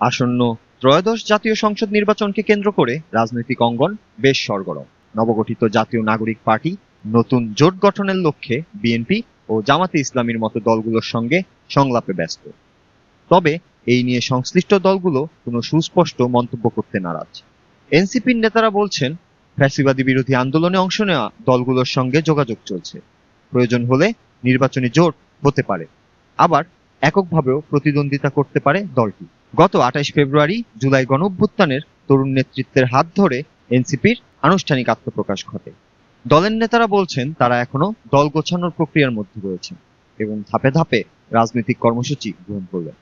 আসন্ন ত্রয়োদশ জাতীয় সংসদ নির্বাচনকে কেন্দ্র করে রাজনৈতিক অঙ্গন বেশ সরগরম। নবগঠিত জাতীয় নাগরিক পার্টি নতুন জোট গঠনের লক্ষ্যে বিএনপি ও জামাতে ইসলামীর মতো দলগুলোর সঙ্গে সংলাপে ব্যস্ত। তবে এই নিয়ে সংশ্লিষ্ট দলগুলো কোনো সুস্পষ্ট মন্তব্য করতে নারাজ। এনসিপির নেতারা বলছেন, ফ্যাসিবাদী বিরোধী আন্দোলনে অংশ নেওয়া দলগুলোর সঙ্গে যোগাযোগ চলছে। প্রয়োজন হলে নির্বাচনী জোট হতে পারে। আবার এককভাবেও প্রতিদ্বন্দ্বিতা করতে পারে দলটি। গত আঠাশ ফেব্রুয়ারি জুলাই গণঅভ্যুত্থানের তরুণ নেতৃত্বের হাত ধরে এনসিপির আনুষ্ঠানিক আত্মপ্রকাশ ঘটে। দলের নেতারা বলছেন, তারা এখনও দল গোছানোর প্রক্রিয়ার মধ্যে রয়েছে এবং ধাপে ধাপে রাজনৈতিক কর্মসূচি গ্রহণ করবে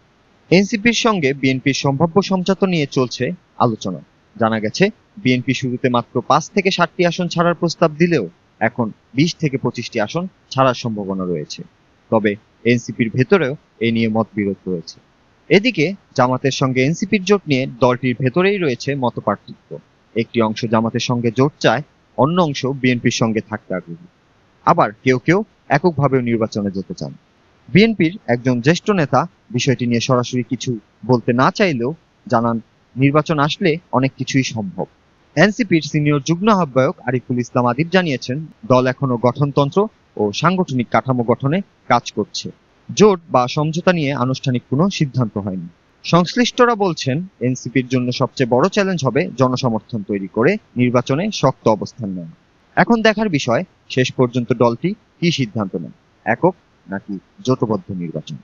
এনসিপির সঙ্গে বিএনপির সম্ভাব্য সমঝোতা নিয়ে চলছে আলোচনা। জানা গেছে, বিএনপি শুরুতে মাত্র পাঁচ থেকে ষাটটি আসন ছাড়ার প্রস্তাব দিলেও এখন বিশ থেকে পঁচিশটি আসন ছাড়ার সম্ভাবনা রয়েছে। তবে এনসিপির ভেতরেও এ নিয়ে মতবিরোধ রয়েছে। এদিকে, জামাতের সঙ্গে এনসিপির জোট নিয়ে দলটির ভেতরেই রয়েছে মতপার্থক্য। একটি অংশ জামাতের সঙ্গে জোট চায়, অন্য অংশ বিএনপির সঙ্গে থাকতে আগ্রহী। আবার কেউ কেউ এককভাবেও নির্বাচনে যেতে চান। বিএনপির একজন জ্যেষ্ঠ নেতা বিষয়টি নিয়ে সরাসরি কিছু বলতে না চাইলেও জানান, নির্বাচন আসলে অনেক কিছুই সম্ভব। এনসিপির সিনিয়র যুগ্ম আহ্বায়ক আরিফুল ইসলাম আদিব জানিয়েছেন, দল এখনও গঠনতন্ত্র ও সাংগঠনিক কাঠামো গঠনে কাজ করছে। জোট বা সমঝোতা নিয়ে আনুষ্ঠানিক কোনো সিদ্ধান্ত হয়নি। সংশ্লিষ্টরা বলছেন, এনসিপির জন্য সবচেয়ে বড় চ্যালেঞ্জ হবে জনসমর্থন তৈরি করে নির্বাচনে শক্ত অবস্থান নেওয়া। এখন দেখার বিষয়, শেষ পর্যন্ত দলটি কি সিদ্ধান্ত নেয়? একক নাকি জোটবদ্ধ নির্বাচন?